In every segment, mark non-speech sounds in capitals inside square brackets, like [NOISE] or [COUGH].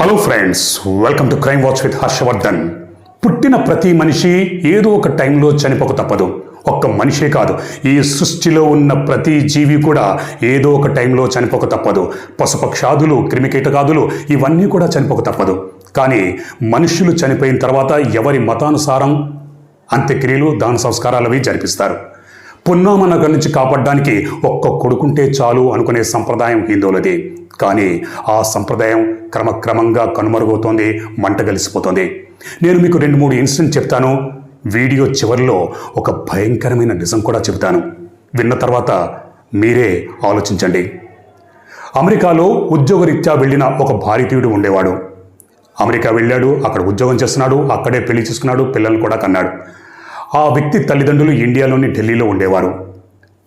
Hello friends welcome to crime watch with Harshavardhan పుట్టిన ప్రతి మనిషి ఏదో ఒక టైంలో చనిపోక తప్పదు. ఒక్క మనిషే కాదు. ఈ సృష్టిలో ఉన్న ప్రతి జీవి కూడా ఏదో ఒక టైంలో చనిపోక తప్పదు. పశుపక్షాదులు క్రిమికీటకాదులు ఇవన్నీ కూడా చనిపోక తప్పదు. కానీ మనుషులు చనిపోయిన తర్వాత ఎవరి మతానుసారం అంత్యక్రియలు దాన సంస్కారాలు అవి జరిపిస్తారు. పున్నామ నగర్ నుంచి కాపాడడానికి ఒక్క కొడుకుంటే చాలు అనుకునే సంప్రదాయం హిందువులది. కానీ ఆ సంప్రదాయం క్రమక్రమంగా కనుమరుగవుతోంది మంట కలిసిపోతుంది. నేను మీకు రెండు మూడు ఇన్సిడెంట్ చెప్తాను. వీడియో చివరిలో ఒక భయంకరమైన నిజం కూడా చెబుతాను. విన్న తర్వాత మీరే ఆలోచించండి. అమెరికాలో ఉద్యోగరీత్యా వెళ్ళిన ఒక భారతీయుడు ఉండేవాడు. అమెరికా వెళ్ళాడు అక్కడ ఉద్యోగం చేస్తున్నాడు అక్కడే పెళ్ళి చేసుకున్నాడు పిల్లలు కూడా కన్నాడు. ఆ వ్యక్తి తల్లిదండ్రులు ఇండియాలోని ఢిల్లీలో ఉండేవారు.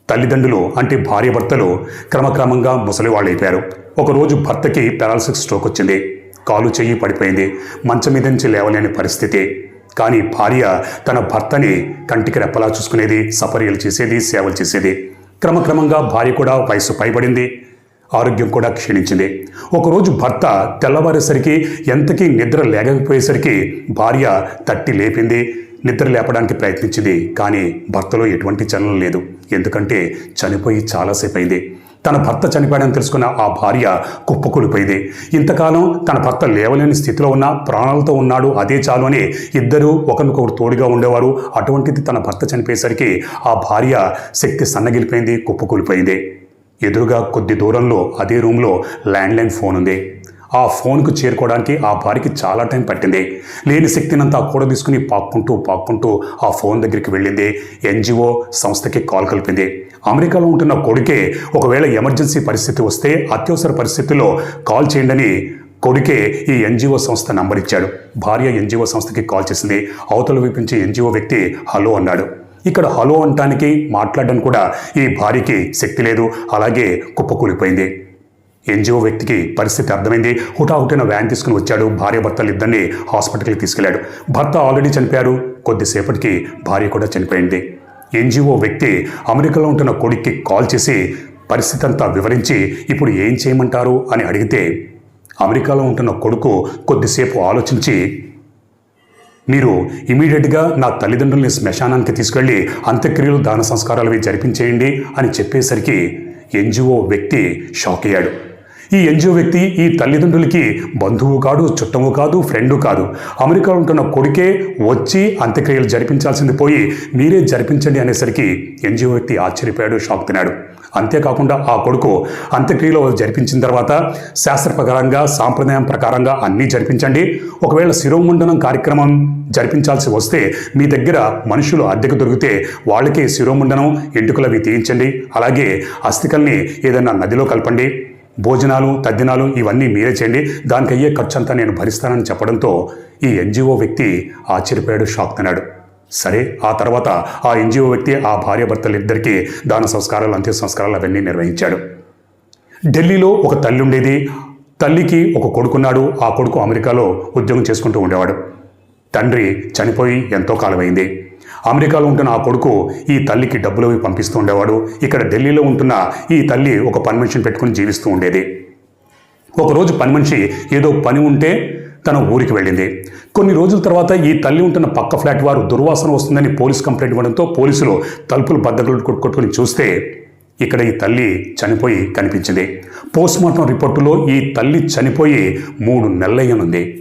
తల్లిదండ్రులు అంటే భార్యాభర్తలు క్రమక్రమంగా ముసలివాళ్ళైపోయారు ఒకరోజు భర్తకి పెరాల్సిక్ స్ట్రోక్ వచ్చింది. కాలు చెయ్యి పడిపోయింది. మంచం మీద నుంచి లేవలేని పరిస్థితి. కానీ భార్య తన భర్తని కంటికి రెప్పలా చూసుకునేది సపర్యలు చేసేది సేవలు చేసేది. క్రమక్రమంగా భార్య కూడా వయసు పైబడింది. ఆరోగ్యం కూడా క్షీణించింది. ఒకరోజు భర్త తెల్లవారేసరికి ఎంతకీ నిద్ర లేకపోయేసరికి భార్య తట్టి లేపింది. నిద్ర లేపడానికి ప్రయత్నించింది కానీ భర్తలో ఎటువంటి చలనం లేదు. ఎందుకంటే చనిపోయి చాలాసేపు అయింది తన భర్త చనిపోయాడని తెలుసుకున్న ఆ భార్య కుప్పకూలిపోయింది. ఇంతకాలం తన భర్త లేవలేని స్థితిలో ఉన్న ప్రాణాలతో ఉన్నాడు అదే చాలు అని ఇద్దరూ ఒకరికొకరు తోడుగా ఉండేవారు. అటువంటిది తన భర్త చనిపోయేసరికి ఆ భార్య శక్తి సన్నగిలిపోయింది కుప్పకూలిపోయింది. ఎదురుగా కొద్ది దూరంలో అదే రూమ్లో ల్యాండ్లైన్ ఫోన్ ఉంది ఆ ఫోన్కు చేరుకోవడానికి ఆ భార్యకి చాలా టైం పట్టింది. లేని శక్తినంతా కూడ తీసుకుని పాక్కుంటూ పాక్కుంటూ ఆ ఫోన్ దగ్గరికి వెళ్ళింది. ఎన్జిఓ సంస్థకి కాల్ కలిపింది. అమెరికాలో ఉంటున్న కొడుకే ఒకవేళ ఎమర్జెన్సీ పరిస్థితి వస్తే అత్యవసర పరిస్థితుల్లో కాల్ చేయండి కొడుకే ఈ ఎన్జిఓ సంస్థ నంబర్ ఇచ్చాడు. భార్య ఎన్జిఓ సంస్థకి కాల్ చేసింది. అవతల విపించే ఎన్జిఓ వ్యక్తి హలో అన్నాడు. ఇక్కడ హలో అంటానికి మాట్లాడడం కూడా ఈ భార్యకి శక్తి లేదు. అలాగే కుప్పకూలిపోయింది. ఎన్జిఓ వ్యక్తికి పరిస్థితి అర్థమైంది. హుటాహుటిన వ్యాన్ తీసుకుని వచ్చాడు. భార్య భర్తలు ఇద్దరిని హాస్పిటల్కి తీసుకెళ్ళాడు. భర్త ఆల్రెడీ చనిపోయారు. కొద్దిసేపటికి భార్య కూడా చనిపోయింది. ఎన్జిఓ వ్యక్తి అమెరికాలో ఉంటున్న కొడుక్కి కాల్ చేసి పరిస్థితి అంతా వివరించి ఇప్పుడు ఏం చేయమంటారు అని అడిగితే అమెరికాలో ఉంటున్న కొడుకు కొద్దిసేపు ఆలోచించి మీరు ఇమీడియట్గా నా తల్లిదండ్రుల్ని శ్మశానానికి తీసుకెళ్ళి అంత్యక్రియలు దాన సంస్కారాలు జరిపించేయండి అని చెప్పేసరికి ఎన్జిఓ వ్యక్తి షాక్ అయ్యాడు. ఈ ఎన్జిఓ వ్యక్తి ఈ తల్లిదండ్రులకి బంధువు కాదు చుట్టము కాదు ఫ్రెండు కాదు. అమెరికాలో ఉంటున్న కొడుకే వచ్చి అంత్యక్రియలు జరిపించాల్సింది పోయి మీరే జరిపించండి అనేసరికి ఎన్జిఓ వ్యక్తి ఆశ్చర్యపోయాడు షాక్ తినాడు అంతేకాకుండా ఆ కొడుకు అంత్యక్రియలు జరిపించిన తర్వాత శాస్త్ర ప్రకారంగా సాంప్రదాయం ప్రకారంగా అన్నీ జరిపించండి. ఒకవేళ శిరోముండనం కార్యక్రమం జరిపించాల్సి వస్తే మీ దగ్గర మనుషులు అద్దెకు దొరికితే వాళ్ళకి శిరోముండనం ఎంటుకలవి తీయించండి. అలాగే అస్థికల్ని ఏదైనా నదిలో కలపండి. భోజనాలు తద్దినాలు ఇవన్నీ మీరే చేయండి. దానికి అయ్యే ఖర్చు అంతా నేను భరిస్తానని చెప్పడంతో ఈ ఎన్జిఓ వ్యక్తి ఆశ్చర్యపోయాడు షాక్ తిన్నాడు. సరే ఆ తర్వాత ఆ ఎన్జిఓ వ్యక్తి ఆ భార్యాభర్తలిద్దరికీ దాన సంస్కారాలు అంత్య సంస్కారాలు అవన్నీ నిర్వహించాడు. ఢిల్లీలో ఒక తల్లి ఉండేది. తల్లికి ఒక కొడుకున్నాడు. ఆ కొడుకు అమెరికాలో ఉద్యోగం చేసుకుంటూ ఉండేవాడు. తండ్రి చనిపోయి ఎంతో కాలమైంది. అమెరికాలో ఉంటున్న ఆ కొడుకు ఈ తల్లికి డబ్బులు అవి పంపిస్తూ ఉండేవాడు. ఇక్కడ ఢిల్లీలో ఉంటున్న ఈ తల్లి ఒక పని మనిషిని పెట్టుకుని జీవిస్తూ ఉండేది. ఒకరోజు పని మనిషి ఏదో పని ఉంటే తన ఊరికి వెళ్ళింది. కొన్ని రోజుల తర్వాత ఈ తల్లి ఉంటున్న పక్క ఫ్లాట్ వారు దుర్వాసన వస్తుందని పోలీస్ కంప్లైంట్ ఇవ్వడంతో పోలీసులు తలుపులు బద్దలు కొట్టుకొని చూస్తే ఇక్కడ ఈ తల్లి చనిపోయి కనిపించింది. పోస్ట్మార్టం రిపోర్టులో ఈ తల్లి చనిపోయి మూడు నెలలయ్యనుంది.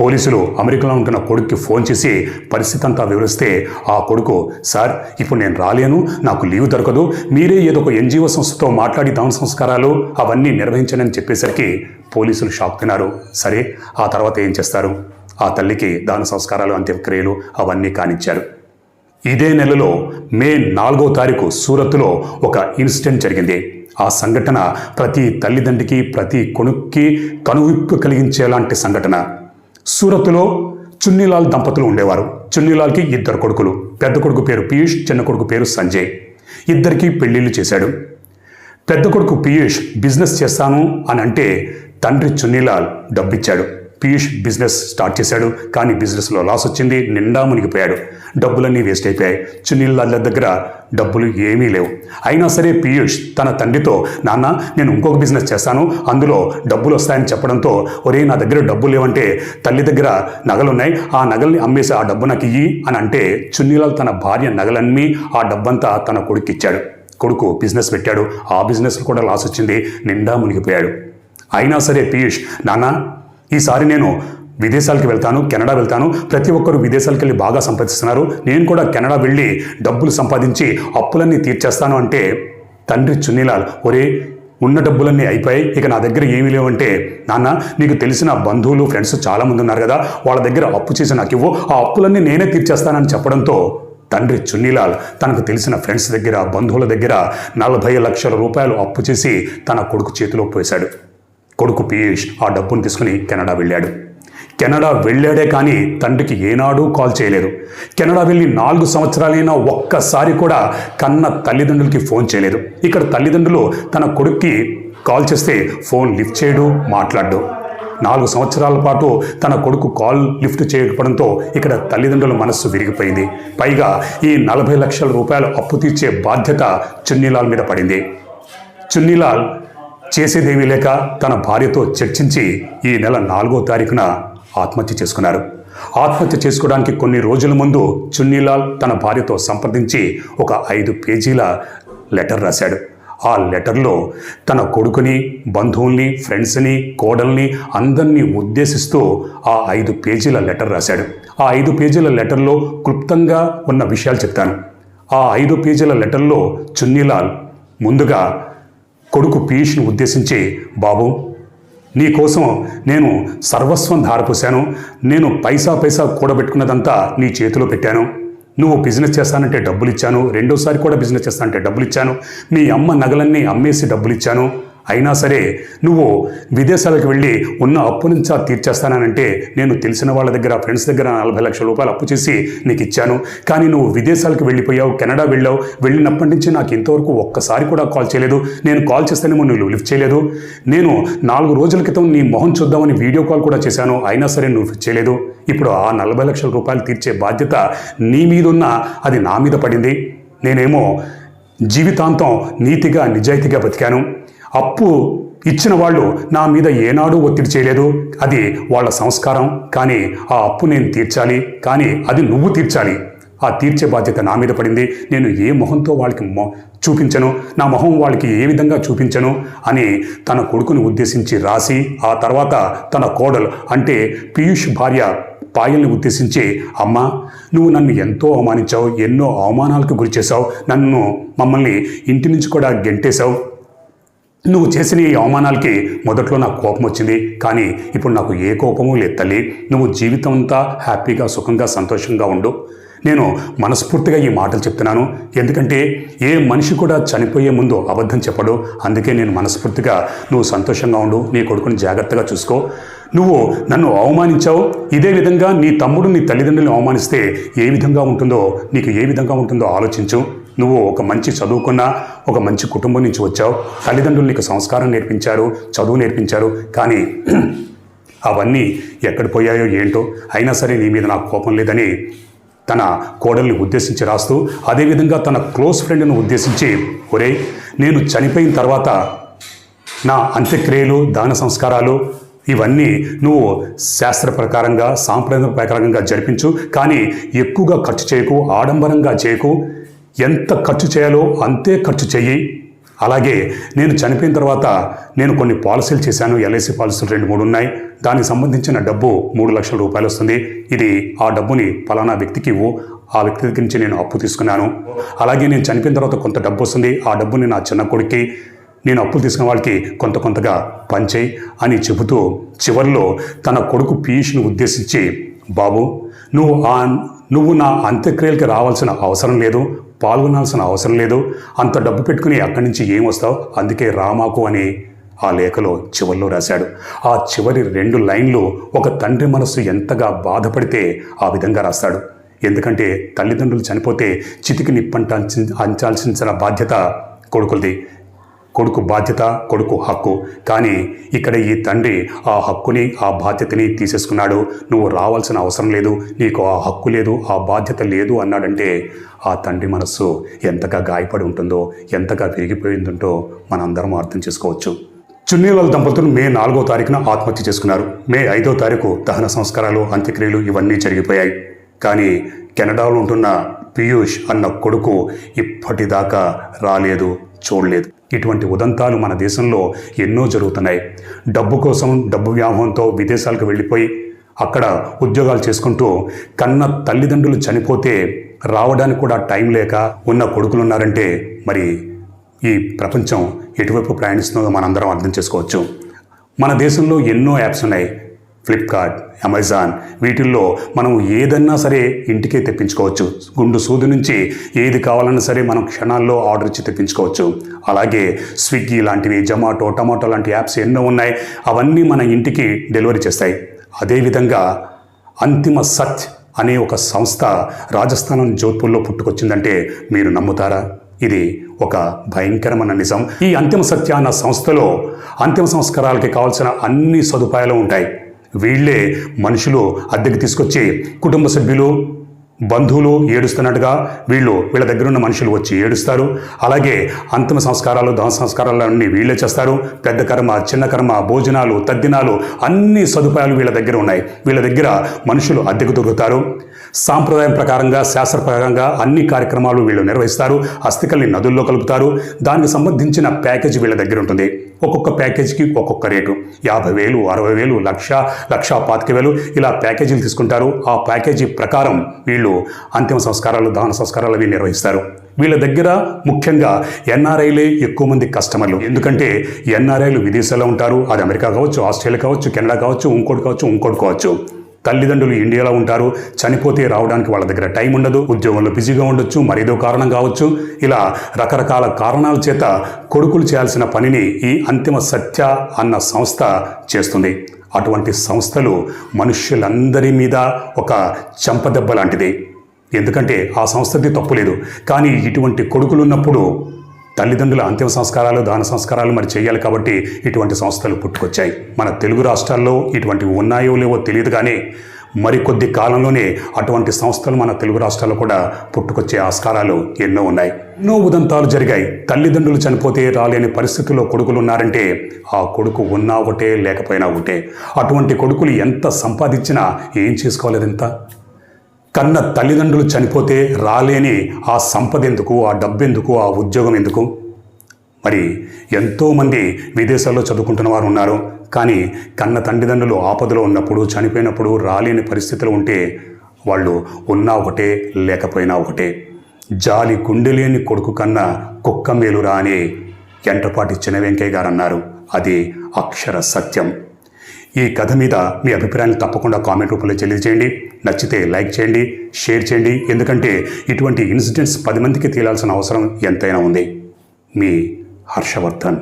పోలీసులు అమెరికాలో ఉంటున్న కొడుక్కి ఫోన్ చేసి పరిస్థితి అంతా వివరిస్తే ఆ కొడుకు సార్ ఇప్పుడు నేను రాలేను నాకు లీవ్ దొరకదు మీరే ఏదో ఒక ఎన్జిఓ సంస్థతో మాట్లాడి దాన సంస్కారాలు అవన్నీ నిర్వహించనని చెప్పేసరికి పోలీసులు షాక్ తిన్నారు. సరే ఆ తర్వాత ఏం చేస్తారు? ఆ తల్లికి దాన సంస్కారాలు అంత్యక్రియలు అవన్నీ కానిచ్చారు. ఇదే నెలలో మే నాలుగో తారీఖు సూరత్లో ఒక ఇన్సిడెంట్ జరిగింది. ఆ సంఘటన ప్రతి తల్లిదండ్రికి ప్రతి కొనుక్కి కనువిప్పు కలిగించేలాంటి సంఘటన. సూరత్లో చున్నీలాల్ దంపతులు ఉండేవారు. చున్నీలాల్కి ఇద్దరు కొడుకులు. పెద్ద కొడుకు పేరు పీయూష్ చిన్న కొడుకు పేరు సంజయ్. ఇద్దరికి పెళ్ళిళ్ళు చేశాడు. పెద్ద కొడుకు పీయూష్ బిజినెస్ చేస్తాను అని అంటే తండ్రి చున్నీలాల్ డబ్బిచ్చాడు. పీయూష్ బిజినెస్ స్టార్ట్ చేశాడు కానీ బిజినెస్లో లాస్ వచ్చింది నిండా మునిగిపోయాడు. డబ్బులన్నీ వేస్ట్ అయిపోయాయి. చున్నీళ్ళ దగ్గర డబ్బులు ఏమీ లేవు. అయినా సరే పీయూష్ తన తండ్రితో నాన్న నేను ఇంకొక బిజినెస్ చేస్తాను. అందులో డబ్బులు వస్తాయని చెప్పడంతో ఒరే నా దగ్గర డబ్బులు లేవంటే తల్లి దగ్గర నగలున్నాయి. ఆ నగల్ని అమ్మేసి ఆ డబ్బు నాకు ఇయ్యి అని అంటే చున్నీలాల్ తన భార్య నగలన్నీ ఆ డబ్బంతా తన కొడుకు ఇచ్చాడు కొడుకు బిజినెస్ పెట్టాడు. ఆ బిజినెస్ కూడా లాస్ వచ్చింది. నిండా మునిగిపోయాడు. అయినా సరే పీయూష్ నాన్న ఈసారి నేను విదేశాలకు వెళ్తాను కెనడా వెళ్తాను. ప్రతి ఒక్కరు విదేశాలకు వెళ్ళి బాగా సంపాదిస్తున్నారు. నేను కూడా కెనడా వెళ్ళి డబ్బులు సంపాదించి అప్పులన్నీ తీర్చేస్తాను అంటే తండ్రి చున్నీలాల్ ఒరే ఉన్న డబ్బులన్నీ అయిపోయాయి. ఇక నా దగ్గర ఏమీ లేవంటే నాన్న నీకు తెలిసిన బంధువులు ఫ్రెండ్స్ చాలామంది ఉన్నారు కదా వాళ్ళ దగ్గర అప్పు చేసి నాకు ఇవ్వు. ఆ అప్పులన్నీ నేనే తీర్చేస్తానని చెప్పడంతో తండ్రి చున్నీలాల్ తనకు తెలిసిన ఫ్రెండ్స్ దగ్గర బంధువుల దగ్గర నలభై లక్షల రూపాయలు అప్పు చేసి తన కొడుకు చేతిలో పోసాడు. కొడుకు పీయూష్ ఆ డబ్బును తీసుకుని కెనడా వెళ్ళాడు. కెనడా వెళ్ళాడే కానీ తండ్రికి ఏనాడూ కాల్ చేయలేదు. కెనడా వెళ్ళి నాలుగు సంవత్సరాలైనా ఒక్కసారి కూడా కన్న తల్లిదండ్రులకి ఫోన్ చేయలేదు. ఇక్కడ తల్లిదండ్రులు తన కొడుక్కి కాల్ చేస్తే ఫోన్ లిఫ్ట్ చేయడు మాట్లాడు నాలుగు సంవత్సరాల పాటు తన కొడుకు కాల్ లిఫ్ట్ చేయకపోవడంతో ఇక్కడ తల్లిదండ్రుల మనస్సు విరిగిపోయింది. పైగా ఈ నలభై లక్షల రూపాయలు అప్పు తీర్చే బాధ్యత చున్నీలాల్ మీద పడింది. చున్నీలాల్ చేసేదేమీ లేక తన భార్యతో చర్చించి ఈ నెల నాలుగో తారీఖున ఆత్మహత్య చేసుకున్నారు. ఆత్మహత్య చేసుకోవడానికి కొన్ని రోజుల ముందు చున్నీలాల్ తన భార్యతో సంప్రదించి ఒక ఐదు పేజీల లెటర్ రాశాడు. ఆ లెటర్లో తన కొడుకుని బంధువుల్ని ఫ్రెండ్స్ని కోడల్ని అందరినీ ఉద్దేశిస్తూ ఆ ఐదు పేజీల లెటర్ రాశాడు. ఆ ఐదు పేజీల లెటర్లో క్లుప్తంగా ఉన్న విషయాలు చెప్తాను. ఆ ఐదు పేజీల లెటర్లో చున్నీలాల్ ముందుగా కొడుకు పీయూష్ను ఉద్దేశించి బాబు నీకోసం నేను సర్వస్వం ధారపోశాను. నేను పైసా పైసా కూడబెట్టుకున్నదంతా నీ చేతిలో పెట్టాను. నువ్వు బిజినెస్ చేస్తానంటే డబ్బులు ఇచ్చాను రెండోసారి కూడా బిజినెస్ చేస్తానంటే డబ్బులు ఇచ్చాను మీ అమ్మ నగలన్నీ అమ్మేసి డబ్బులు ఇచ్చాను అయినా సరే నువ్వు విదేశాలకు వెళ్ళి ఉన్న అప్పు నుంచి తీర్చేస్తానంటే నేను తెలిసిన వాళ్ళ దగ్గర ఫ్రెండ్స్ దగ్గర నలభై లక్షల రూపాయలు అప్పు చేసి నీకు ఇచ్చాను. కానీ నువ్వు విదేశాలకు వెళ్ళిపోయావు కెనడా వెళ్ళావు వెళ్ళినప్పటి నుంచి నాకు ఇంతవరకు ఒక్కసారి కూడా కాల్ చేయలేదు. నేను కాల్ చేస్తేనేమో నువ్వు లిఫ్ట్ చేయలేదు. నేను నాలుగు రోజుల క్రితం నీ మొహం చూద్దామని వీడియో కాల్ కూడా చేశాను. అయినా సరే నువ్వు లిఫ్ట్ చేయలేదు. ఇప్పుడు ఆ నలభై లక్షల రూపాయలు తీర్చే బాధ్యత నీ మీదున్న అది నా మీద పడింది. నేనేమో జీవితాంతం నీతిగా నిజాయితీగా బతికాను. అప్పు ఇచ్చిన వాళ్ళు నా మీద ఏనాడూ ఒత్తిడి చేయలేదు. అది వాళ్ళ సంస్కారం. కానీ ఆ అప్పు నేను తీర్చాలి. కానీ అది నువ్వు తీర్చాలి. ఆ తీర్చే బాధ్యత నా మీద పడింది. నేను ఏ మొహంతో వాళ్ళకి మొ చూపించను? నా మొహం వాళ్ళకి ఏ విధంగా చూపించను? అని తన కొడుకుని ఉద్దేశించి రాసి ఆ తర్వాత తన కోడలు అంటే పీయూష్ భార్య పాయల్ని ఉద్దేశించి అమ్మ నువ్వు నన్ను ఎంతో అవమానించావు. ఎన్నో అవమానాలకు గురి చేశావు. నన్ను మమ్మల్ని ఇంటి నుంచి కూడా గెంటేశావు. నువ్వు చేసిన ఈ అవమానాలకి మొదట్లో నాకు కోపం వచ్చింది. కానీ ఇప్పుడు నాకు ఏ కోపము లేదు తల్లి. నువ్వు జీవితం అంతా హ్యాపీగా సుఖంగా సంతోషంగా ఉండు. నేను మనస్ఫూర్తిగా ఈ మాటలు చెప్తున్నాను. ఎందుకంటే ఏ మనిషి కూడా చనిపోయే ముందు అబద్ధం చెప్పడు. అందుకే నేను మనస్ఫూర్తిగా నువ్వు సంతోషంగా ఉండు నీ కొడుకుని జాగ్రత్తగా చూసుకో. నువ్వు నన్ను అవమానించావు. ఇదే విధంగా నీ తమ్ముడు నీ తల్లిదండ్రులను అవమానిస్తే ఏ విధంగా ఉంటుందో నీకు ఏ విధంగా ఉంటుందో ఆలోచించు. నువ్వు ఒక మంచి చదువుకున్న ఒక మంచి కుటుంబం నుంచి వచ్చావు. తల్లిదండ్రులు నీకు సంస్కారం నేర్పించారు చదువు నేర్పించారు. కానీ [CLEARS THROAT] అవన్నీ ఎక్కడ పోయాయో ఏంటో అయినా సరే నీ మీద నాకు కోపం లేదని తన కోడల్ని ఉద్దేశించి రాస్తూ అదేవిధంగా తన క్లోజ్ ఫ్రెండ్ను ఉద్దేశించి ఒరే నేను చనిపోయిన తర్వాత నా అంత్యక్రియలు దాన సంస్కారాలు ఇవన్నీ నువ్వు శాస్త్ర ప్రకారంగా సాంప్రదాయ ప్రకారంగా జరిపించు. కానీ ఎక్కువగా ఖర్చు చేయకు ఆడంబరంగా చేయకు. ఎంత ఖర్చు చేయాలో అంతే ఖర్చు చెయ్యి అలాగే నేను చనిపోయిన తర్వాత నేను కొన్ని పాలసీలు చేశాను. ఎల్ఐసి పాలసీలు రెండు మూడు ఉన్నాయి. దానికి సంబంధించిన డబ్బు మూడు లక్షల రూపాయలు వస్తుంది. ఇది ఆ డబ్బుని ఫలానా వ్యక్తికి ఇవ్వు. ఆ వ్యక్తి దగ్గర నుంచి నేను అప్పు తీసుకున్నాను. అలాగే నేను చనిపోయిన తర్వాత కొంత డబ్బు వస్తుంది. ఆ డబ్బుని నా చిన్న కొడుక్కి నేను అప్పులు తీసుకున్న వాళ్ళకి కొంత కొంతగా పంచేయి అని చెబుతూ చివరిలో తన కొడుకు పీయూష్ని ఉద్దేశించి బాబు నువ్వు ఆ నువ్వు నా అంత్యక్రియలకి రావాల్సిన అవసరం లేదు. పాల్గొనాల్సిన అవసరం లేదు. అంత డబ్బు పెట్టుకుని అక్కడి నుంచి ఏం వస్తావు? అందుకే రామాకు అని ఆ లేఖలో చివరిలో రాశాడు. ఆ చివరి రెండు లైన్లు ఒక తండ్రి మనస్సు ఎంతగా బాధపడితే ఆ విధంగా రాస్తాడు. ఎందుకంటే తల్లిదండ్రులు చనిపోతే చితికి నిప్పంట అంచాల్సిన బాధ్యత కొడుకులది. కొడుకు బాధ్యత కొడుకు హక్కు. కానీ ఇక్కడ ఈ తండ్రి ఆ హక్కుని ఆ బాధ్యతని తీసేసుకున్నాడు. నువ్వు రావాల్సిన అవసరం లేదు నీకు ఆ హక్కు లేదు ఆ బాధ్యత లేదు అన్నాడంటే ఆ తండ్రి మనస్సు ఎంతగా గాయపడి ఉంటుందో ఎంతగా విరిగిపోయిందంటో మనందరం అర్థం చేసుకోవచ్చు. చున్నీలాల్ దంపతులు మే నాలుగో తారీఖున ఆత్మహత్య చేసుకున్నారు. మే ఐదో తారీఖు దహన సంస్కారాలు అంత్యక్రియలు ఇవన్నీ జరిగిపోయాయి. కానీ కెనడాలో ఉంటున్న పీయూష్ అన్న కొడుకు ఇప్పటిదాకా రాలేదు చూడలేదు. ఇటువంటి ఉదంతాలు మన దేశంలో ఎన్నో జరుగుతున్నాయి. డబ్బు కోసం డబ్బు వ్యామోహంతో విదేశాలకు వెళ్ళిపోయి అక్కడ ఉద్యోగాలు చేసుకుంటూ కన్న తల్లిదండ్రులు చనిపోతే రావడానికి కూడా టైం లేక ఉన్న కొడుకులు ఉన్నారంటే మరి ఈ ప్రపంచం ఎటువైపు ప్రయాణిస్తుందో మనందరం అర్థం చేసుకోవచ్చు. మన దేశంలో ఎన్నో యాప్స్ ఉన్నాయి. ఫ్లిప్కార్ట్ అమెజాన్ వీటిల్లో మనం ఏదన్నా సరే ఇంటికే తెప్పించుకోవచ్చు. గుండు సూది నుంచి ఏది కావాలన్నా సరే మనం క్షణాల్లో ఆర్డర్ ఇచ్చి తెప్పించుకోవచ్చు. అలాగే స్విగ్గీ లాంటివి జొమాటో టమాటో లాంటి యాప్స్ ఎన్నో ఉన్నాయి. అవన్నీ మన ఇంటికి డెలివరీ చేస్తాయి. అదేవిధంగా అంతిమ సత్ అనే ఒక సంస్థ రాజస్థానం జోధ్పూర్లో పుట్టుకొచ్చిందంటే మీరు నమ్ముతారా? ఇది ఒక భయంకరమైన నిజం. ఈ అంతిమ సత్య అన్న సంస్థలో అంతిమ సంస్కారాలకి కావాల్సిన అన్ని సదుపాయాలు ఉంటాయి. వీళ్ళే మనుషులు అద్దెకి తీసుకొచ్చి కుటుంబ సభ్యులు బంధువులు ఏడుస్తున్నట్టుగా వీళ్ళు వీళ్ళ దగ్గర ఉన్న మనుషులు వచ్చి ఏడుస్తారు. అలాగే అంతిమ సంస్కారాలు దహన సంస్కారాలు అన్నీ వీళ్ళే చేస్తారు. పెద్ద కర్మ చిన్న కర్మ భోజనాలు తద్దినాలు అన్ని సదుపాయాలు వీళ్ళ దగ్గర ఉన్నాయి. వీళ్ళ దగ్గర మనుషులు అద్దెకు దొరుకుతారు. సాంప్రదాయం ప్రకారంగా శాస్త్ర ప్రకారంగా అన్ని కార్యక్రమాలు వీళ్ళు నిర్వహిస్తారు. అస్థికల్ని నదుల్లో కలుపుతారు. దానికి సంబంధించిన ప్యాకేజీ వీళ్ళ దగ్గర ఉంటుంది. ఒక్కొక్క ప్యాకేజీకి ఒక్కొక్క రేటు. యాభై వేలు అరవై వేలు లక్ష లక్ష పాతిక వేలు ఇలా ప్యాకేజీలు తీసుకుంటారు. ఆ ప్యాకేజీ ప్రకారం వీళ్ళు అంతిమ సంస్కారాలు దహన సంస్కారాలు అవి నిర్వహిస్తారు. వీళ్ళ దగ్గర ముఖ్యంగా ఎన్ఆర్ఐలే ఎక్కువ మంది కస్టమర్లు. ఎందుకంటే ఎన్ఆర్ఐలు విదేశాల్లో ఉంటారు. అది అమెరికా కావచ్చు ఆస్ట్రేలియా కావచ్చు కెనడా కావచ్చు ఇంకోటి కావచ్చు ఇంకోటి కావచ్చు. తల్లిదండ్రులు ఇండియాలో ఉంటారు. చనిపోతే రావడానికి వాళ్ళ దగ్గర టైం ఉండదు. ఉద్యోగంలో బిజీగా ఉండొచ్చు. మరేదో కారణం కావచ్చు. ఇలా రకరకాల కారణాల చేత కొడుకులు చేయాల్సిన పనిని ఈ అంతిమ సత్య అన్న సంస్థ చేస్తుంది. అటువంటి సంస్థలు మనుష్యులందరి మీద ఒక చెంపదెబ్బ లాంటిది. ఎందుకంటే ఆ సంస్థది తప్పు లేదు కానీ ఇటువంటి కొడుకులు ఉన్నప్పుడు తల్లిదండ్రుల అంతిమ సంస్కారాలు దాన సంస్కారాలు మరి చేయాలి కాబట్టి ఇటువంటి సంస్థలు పుట్టుకొచ్చాయి. మన తెలుగు రాష్ట్రాల్లో ఇటువంటివి ఉన్నాయో లేవో తెలియదు కానీ మరికొద్ది కాలంలోనే అటువంటి సంస్థలు మన తెలుగు రాష్ట్రాల్లో కూడా పుట్టుకొచ్చే ఆస్కారాలు ఎన్నో ఉన్నాయి. ఎన్నో ఉదంతాలు జరిగాయి. తల్లిదండ్రులు చనిపోతే రాలేని పరిస్థితుల్లో కొడుకులు ఉన్నారంటే ఆ కొడుకు ఉన్నా ఒకటే లేకపోయినా ఒకటే. అటువంటి కొడుకులు ఎంత సంపాదించినా ఏం చేసుకోలేదంతా కన్న తల్లిదండ్రులు చనిపోతే రాలేని ఆ సంపద ఎందుకు ఆ డబ్బెందుకు ఆ ఉద్యోగం ఎందుకు? మరి ఎంతోమంది విదేశాల్లో చదువుకుంటున్న వారు ఉన్నారు. కానీ కన్న తండ్రిదండ్రులు ఆపదలో ఉన్నప్పుడు చనిపోయినప్పుడు రాలేని పరిస్థితులు ఉంటే వాళ్ళు ఉన్నా ఒకటే లేకపోయినా ఒకటే. జాలి గుండెలేని కొడుకు కన్నా కుక్క మేలురా అని ఎంటపాటి చిన్న వెంకయ్య గారు అన్నారు. అది అక్షర సత్యం. ఈ కథ మీద మీ అభిప్రాయాన్ని తప్పకుండా కామెంట్ రూపంలో తెలియజేయండి. నచ్చితే లైక్ చేయండి షేర్ చేయండి. ఎందుకంటే ఇటువంటి ఇన్సిడెంట్స్ పది మందికి తేలాల్సిన అవసరం ఎంతైనా ఉంది. మీ హర్షవర్ధన్.